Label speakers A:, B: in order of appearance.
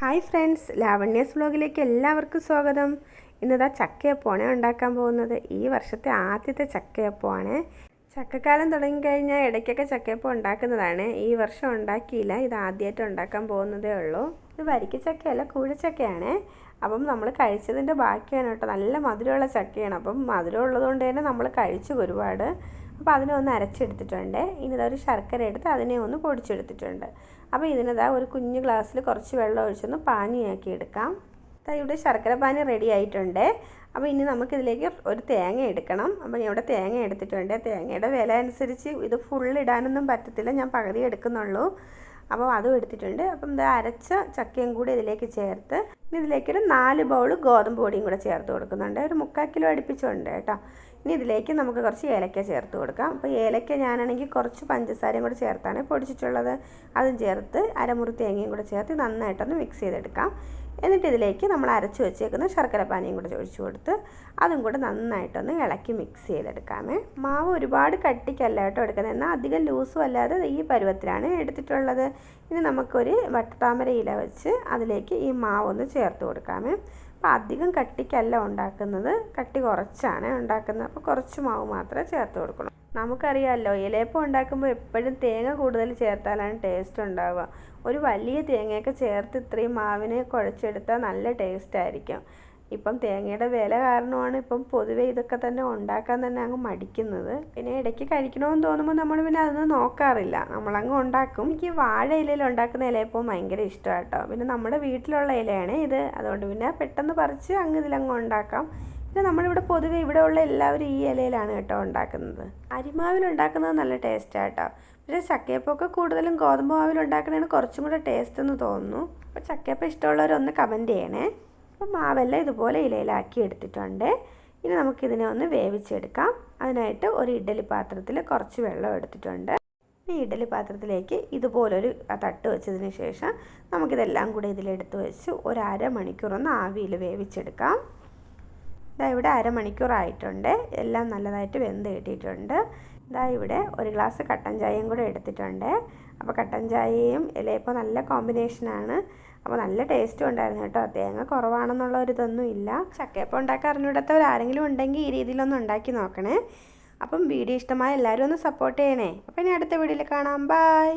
A: Hi friends ലാവണ്യസ് വ്ലോഗിലേക്ക് എല്ലാവർക്കും സ്വാഗതം. ഇന്നതാ ചക്കയപ്പമാണ് ഉണ്ടാക്കാൻ പോകുന്നത്. ഈ വർഷത്തെ ആദ്യത്തെ ചക്കയപ്പമാണ് ചക്കക്കാലം തുടങ്ങിക്കഴിഞ്ഞാൽ ഇടയ്ക്കൊക്കെ ചക്കയപ്പം ഉണ്ടാക്കുന്നതാണ്. ഈ വർഷം ഉണ്ടാക്കിയില്ല. ഇത് ആദ്യമായിട്ട് ഉണ്ടാക്കാൻ പോകുന്നതേ ഉള്ളൂ. ഇത് വരിക്ക ചക്കയല്ല കൂഴച്ചക്കയാണ് അപ്പം നമ്മൾ കഴിച്ചതിന്റെ ബാക്കിയാണ് കേട്ടോ. നല്ല മധുരമുള്ള ചക്കയാണ്. അപ്പം മധുരം ഉള്ളതുകൊണ്ട് തന്നെ നമ്മൾ കഴിച്ചു ഒരുപാട്. അപ്പോൾ അതിനെ ഒന്ന് അരച്ചെടുത്തിട്ടുണ്ട്. ഇനി ഒരു ശർക്കര എടുത്ത് അതിനെ ഒന്ന് പൊടിച്ചെടുത്തിട്ടുണ്ട്. അപ്പോൾ ഇതിനതാ ഒരു കുഞ്ഞു ഗ്ലാസ്സിൽ കുറച്ച് വെള്ളം ഒഴിച്ചൊന്ന് പാനിയാക്കി എടുക്കാം. ഇവിടെ ശർക്കര പാനി റെഡി ആയിട്ടുണ്ട്. അപ്പോൾ ഇനി നമുക്കിതിലേക്ക് ഒരു തേങ്ങ എടുക്കണം. അപ്പോൾ ഇവിടെ തേങ്ങ എടുത്തിട്ടുണ്ട്. തേങ്ങയുടെ വില അനുസരിച്ച് ഇത് ഫുൾ ഇടാനൊന്നും പറ്റത്തില്ല. ഞാൻ പകുതി എടുക്കുന്നുള്ളൂ. അപ്പോൾ അതും എടുത്തിട്ടുണ്ട്. അപ്പം ഇത് അരച്ച ചക്കയും കൂടി ഇതിലേക്ക് ചേർത്ത് ഇനി ഇതിലേക്കൊരു നാല് ബൗൾ ഗോതമ്പ് പൊടിയും കൂടെ ചേർത്ത് കൊടുക്കുന്നുണ്ട്. ഒരു മുക്കാൽ കിലോ അടുപ്പിച്ചുണ്ട് കേട്ടോ. ഇനി ഇതിലേക്ക് നമുക്ക് കുറച്ച് ഏലക്ക ചേർത്ത് കൊടുക്കാം. അപ്പോൾ ഏലക്ക ഞാനാണെങ്കിൽ കുറച്ച് പഞ്ചസാരയും കൂടെ ചേർത്താണ് പൊടിച്ചിട്ടുള്ളത്. അതും ചേർത്ത് അരമുറി തേങ്ങയും കൂടെ ചേർത്ത് നന്നായിട്ടൊന്ന് മിക്സ് ചെയ്തെടുക്കാം. എന്നിട്ട് ഇതിലേക്ക് നമ്മൾ അരച്ച് വെച്ചേക്കുന്ന ശർക്കര പാനിയും കൂടെ ഒഴിച്ചു കൊടുത്ത് അതും കൂടെ നന്നായിട്ടൊന്ന് ഇളക്കി മിക്സ് ചെയ്തെടുക്കാമേ. മാവ് ഒരുപാട് കട്ടിക്കല്ല കേട്ടോ എടുക്കുന്നത്. എന്നാൽ അധികം ലൂസും അല്ലാതെ ഈ പരുവത്തിലാണ് എടുത്തിട്ടുള്ളത്. ഇനി നമുക്കൊരു വട്ടത്താമര ഇല വെച്ച് അതിലേക്ക് ഈ മാവൊന്ന് ചേർത്ത് കൊടുക്കാമേ. അപ്പോൾ അധികം കട്ടിക്കല്ല ഉണ്ടാക്കുന്നത്. കട്ടി കുറച്ചാണ് ഉണ്ടാക്കുന്നത്. അപ്പോൾ കുറച്ച് മാവ് മാത്രമേ ചേർത്ത് കൊടുക്കണം നമുക്കറിയാമല്ലോ ഇലയപ്പം ഉണ്ടാക്കുമ്പോൾ എപ്പോഴും തേങ്ങ കൂടുതൽ ചേർത്താലാണ് ടേസ്റ്റ് ഉണ്ടാവുക. ഒരു വലിയ തേങ്ങയൊക്കെ ചേർത്ത് ഇത്രയും മാവിനെ കുഴച്ചെടുത്താൽ നല്ല ടേസ്റ്റ് ആയിരിക്കും. ഇപ്പം തേങ്ങയുടെ വില കാരണമാണ് ഇപ്പം പൊതുവെ ഇതൊക്കെ തന്നെ ഉണ്ടാക്കാൻ തന്നെ അങ്ങ് മടിക്കുന്നത്. പിന്നെ ഇടയ്ക്ക് കഴിക്കണമെന്ന് തോന്നുമ്പോൾ നമ്മൾ പിന്നെ അതൊന്നും നോക്കാറില്ല. നമ്മളങ്ങ് ഉണ്ടാക്കും. എനിക്ക് വാഴ ഇലയിൽ ഉണ്ടാക്കുന്ന ഇലയപ്പം ഭയങ്കര ഇഷ്ടമാണ് കേട്ടോ പിന്നെ നമ്മുടെ വീട്ടിലുള്ള ഇലയാണ് ഇത്. അതുകൊണ്ട് പിന്നെ പെട്ടെന്ന് പറിച്ച് അങ്ങ് ഇതിലങ്ങ് ഉണ്ടാക്കാം. പിന്നെ നമ്മളിവിടെ പൊതുവെ ഇവിടെ ഉള്ള എല്ലാവരും ഈ ഇലയിലാണ് കേട്ടോ ഉണ്ടാക്കുന്നത്. അരിമാവിൽ ഉണ്ടാക്കുന്നത് നല്ല ടേസ്റ്റാണ് കേട്ടോ. പക്ഷേ ചക്കയപ്പൊക്കെ കൂടുതലും ഗോതമ്പ് മാവിൽ ഉണ്ടാക്കുന്നതാണ് കുറച്ചും കൂടെ ടേസ്റ്റ് എന്ന് തോന്നുന്നു. അപ്പോൾ ചക്കയപ്പം ഇഷ്ടമുള്ളവരൊന്ന് കമന്റ് ചെയ്യണേ. അപ്പോൾ മാവെല്ലാം ഇതുപോലെ ഇലയിലാക്കി എടുത്തിട്ടുണ്ട്. ഇനി നമുക്കിതിനെ ഒന്ന് വേവിച്ചെടുക്കാം. അതിനായിട്ട് ഒരു ഇഡ്ഡലി പാത്രത്തിൽ കുറച്ച് വെള്ളം എടുത്തിട്ടുണ്ട്. ഈ ഇഡ്ഡലി പാത്രത്തിലേക്ക് ഇതുപോലൊരു തട്ട് വെച്ചതിന് ശേഷം നമുക്കിതെല്ലാം കൂടെ ഇതിലെടുത്ത് വെച്ച് ഒരു അരമണിക്കൂറൊന്ന് ആവിയിൽ വേവിച്ചെടുക്കാം. ഇതാ ഇവിടെ അരമണിക്കൂറായിട്ടുണ്ട് എല്ലാം നല്ലതായിട്ട് വെന്ത് കിട്ടിയിട്ടുണ്ട്. ഇതാ ഇവിടെ ഒരു ഗ്ലാസ് കട്ടൻ ചായയും കൂടെ എടുത്തിട്ടുണ്ട്. അപ്പോൾ കട്ടൻ ചായയും ഇലയപ്പം നല്ല കോമ്പിനേഷനാണ് അപ്പോൾ നല്ല ടേസ്റ്റും ഉണ്ടായിരുന്നു കേട്ടോ. തേങ്ങ കുറവാണെന്നുള്ള ഒരു ഇതൊന്നും ഇല്ല. ചക്കയപ്പം ഉണ്ടാക്കാൻ അറിഞ്ഞിടത്തവർ ആരെങ്കിലും ഉണ്ടെങ്കിൽ ഈ രീതിയിലൊന്നും ഉണ്ടാക്കി നോക്കണേ. അപ്പം വീഡിയോ ഇഷ്ടമായ എല്ലാവരും ഒന്ന് സപ്പോർട്ട് ചെയ്യണേ. അപ്പോൾ ഇനി അടുത്ത വീഡിയോയിൽ കാണാം. ബൈ